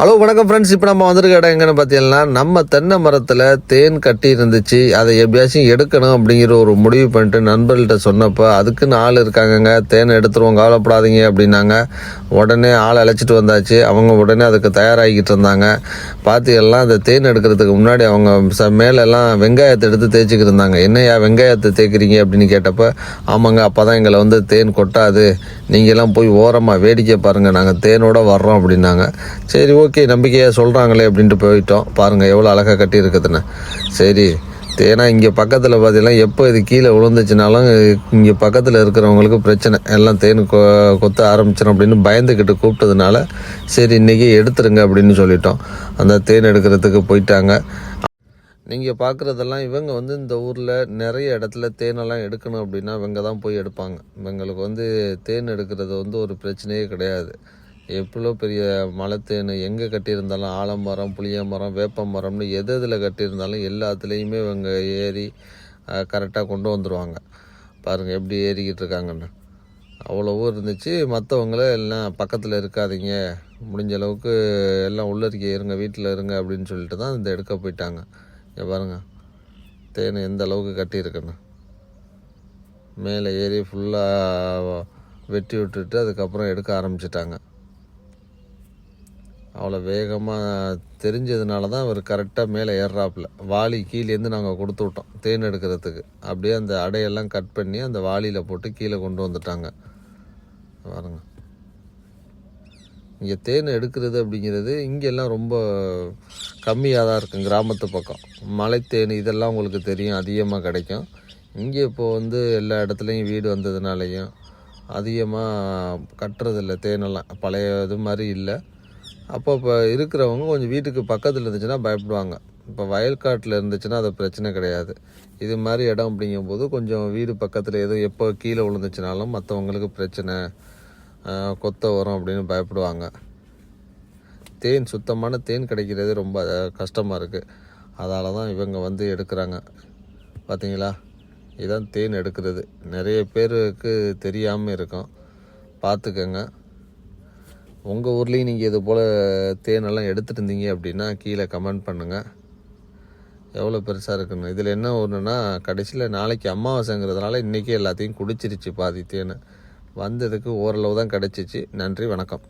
Hello வணக்கம் friends இப்போ நம்ம வந்திருக்க இடம் எங்கன்னு பார்த்தீங்கன்னா நம்ம தென்னை மரத்தில் தேன் கட்டி இருந்துச்சு. அதை எப்படியாச்சும் எடுக்கணும் அப்படிங்கிற ஒரு முடிவு பண்ணிட்டு நண்பர்கள்ட்ட சொன்னப்போ அதுக்குன்னு ஆள் இருக்காங்கங்க. தேன் எடுத்துருவோம் கவலைப்படாதீங்க அப்படின்னாங்க. உடனே ஆள் அழைச்சிட்டு வந்தாச்சு. அவங்க உடனே அதுக்கு தயாராகிக்கிட்டு இருந்தாங்க. பார்த்தீங்கன்னா அந்த தேன் எடுக்கிறதுக்கு முன்னாடி அவங்க ச மேலெல்லாம் வெங்காயத்தை எடுத்து தேய்ச்சிக்கிட்டு இருந்தாங்க. என்னையா வெங்காயத்தை தேய்க்கிறீங்க அப்படின்னு கேட்டப்போ ஆமாங்க அப்போ தான் எங்களை வந்து தேன் கொட்டாது. நீங்கள்லாம் போய் ஓரமாக வேடிக்கை பாருங்கள் நாங்கள் தேனோட வர்றோம் அப்படின்னாங்க. சரி ஓகே ஓகே நம்பிக்கையாக சொல்கிறாங்களே அப்படின்ட்டு போயிட்டோம். பாருங்கள் எவ்வளோ அழகாக கட்டி இருக்குதுன்னு சரி ஏன்னா இங்கே பக்கத்தில் பார்த்தீங்கன்னா எப்போ இது கீழே விழுந்துச்சுனாலும் இங்கே பக்கத்தில் இருக்கிறவங்களுக்கு பிரச்சனை. எல்லாம் தேன் கொ கொத்த ஆரம்பிச்சிடும் அப்படின்னு பயந்துக்கிட்டு கூப்பிட்டதுனால சரி இன்றைக்கி எடுத்துருங்க அப்படின்னு சொல்லிட்டோம். அந்த தேன் எடுக்கிறதுக்கு போயிட்டாங்க. நீங்கள் பார்க்குறதெல்லாம் இவங்க வந்து இந்த ஊரில் நிறைய இடத்துல தேனெல்லாம் எடுக்கணும் அப்படின்னா இவங்க தான் போய் எடுப்பாங்க. இவங்களுக்கு வந்து தேன் எடுக்கிறது வந்து ஒரு பிரச்சனையே கிடையாது. எவ்வளோ பெரிய மலைத்தேன் எங்கே கட்டியிருந்தாலும் ஆலமரம் புளிய மரம் வேப்ப மரம்னு எது எதில் கட்டியிருந்தாலும் எல்லாத்துலேயுமே இவங்க ஏறி கரெக்டாக கொண்டு வந்துடுவாங்க பாருங்கள் எப்படி ஏறிக்கிட்டு இருக்காங்கன்னு. அவ்வளவோ இருந்துச்சு. மற்றவங்கள எல்லாம் பக்கத்தில் இருக்காதீங்க. முடிஞ்ச அளவுக்கு எல்லாம் உள்ள இருக்க இருங்க வீட்டில் இருங்க அப்படின்னு சொல்லிட்டு தான் இந்த எடுக்க போயிட்டாங்க. இங்கே பாருங்கள் தேன் எந்த அளவுக்கு கட்டியிருக்குன்னு. மேலே ஏறி ஃபுல்லாக வெட்டி விட்டுட்டு அதுக்கப்புறம் எடுக்க ஆரம்பிச்சிட்டாங்க. அவ்வளோ வேகமாக தெரிஞ்சதுனால தான் அவர் கரெக்டாக மேலே ஏறுறாப்புல. வாளி கீழேருந்து நாங்கள் கொடுத்து விட்டோம் தேன் எடுக்கிறதுக்கு. அப்படியே அந்த அடையெல்லாம் கட் பண்ணி அந்த வாளியில் போட்டு கீழே கொண்டு வந்துட்டாங்க. பாருங்க. இங்கே தேன் எடுக்கிறது அப்படிங்கிறது இங்கெல்லாம் ரொம்ப கம்மியாக தான் இருக்கும் கிராமத்து பக்கம். மலைத்தேன் இதெல்லாம் உங்களுக்கு தெரியும் அதிகமாக கிடைக்கும். இங்கே இப்போது வந்து எல்லா இடத்துலையும் வீடு வந்ததுனாலையும் அதிகமாக கட்டுறதில்ல தேனெல்லாம். பழைய இது மாதிரி இல்லை. அப்போ இப்போ இருக்கிறவங்க கொஞ்சம் வீட்டுக்கு பக்கத்தில் இருந்துச்சுன்னா பயப்படுவாங்க. இப்போ வயல்காட்டில் இருந்துச்சுன்னா அது பிரச்சனை கிடையாது. இது மாதிரி இடம் அப்படிங்கும்போது கொஞ்சம் வீடு பக்கத்தில் எதுவும் எப்போ கீழே விழுந்துச்சுனாலும் மற்றவங்களுக்கு பிரச்சனை கொத்த வரும் அப்படின்னு பயப்படுவாங்க. தேன் சுத்தமான தேன் கிடைக்கிறது ரொம்ப கஷ்டமாக இருக்குது அதால தான் இவங்க வந்து எடுக்கிறாங்க. பார்த்தீங்களா இதுதான் தேன் எடுக்கிறது. நிறைய பேருக்கு தெரியாமல் இருக்கும். பார்த்துக்கங்க உங்கள் ஊர்லேயும் நீங்கள் இது போல் தேனெல்லாம் எடுத்துகிட்டு இருந்தீங்க அப்படின்னா கீழே கமெண்ட் பண்ணுங்கள் எவ்வளோ பெருசாக இருக்குன்னு. இதில் என்ன ஒன்றுனா கடைசியில் நாளைக்கு அமாவாசைங்கிறதுனால இன்றைக்கி எல்லாத்தையும் குடிச்சிருச்சு பாதி தேன். வந்ததுக்கு ஓரளவு தான் கிடச்சிச்சு. நன்றி வணக்கம்.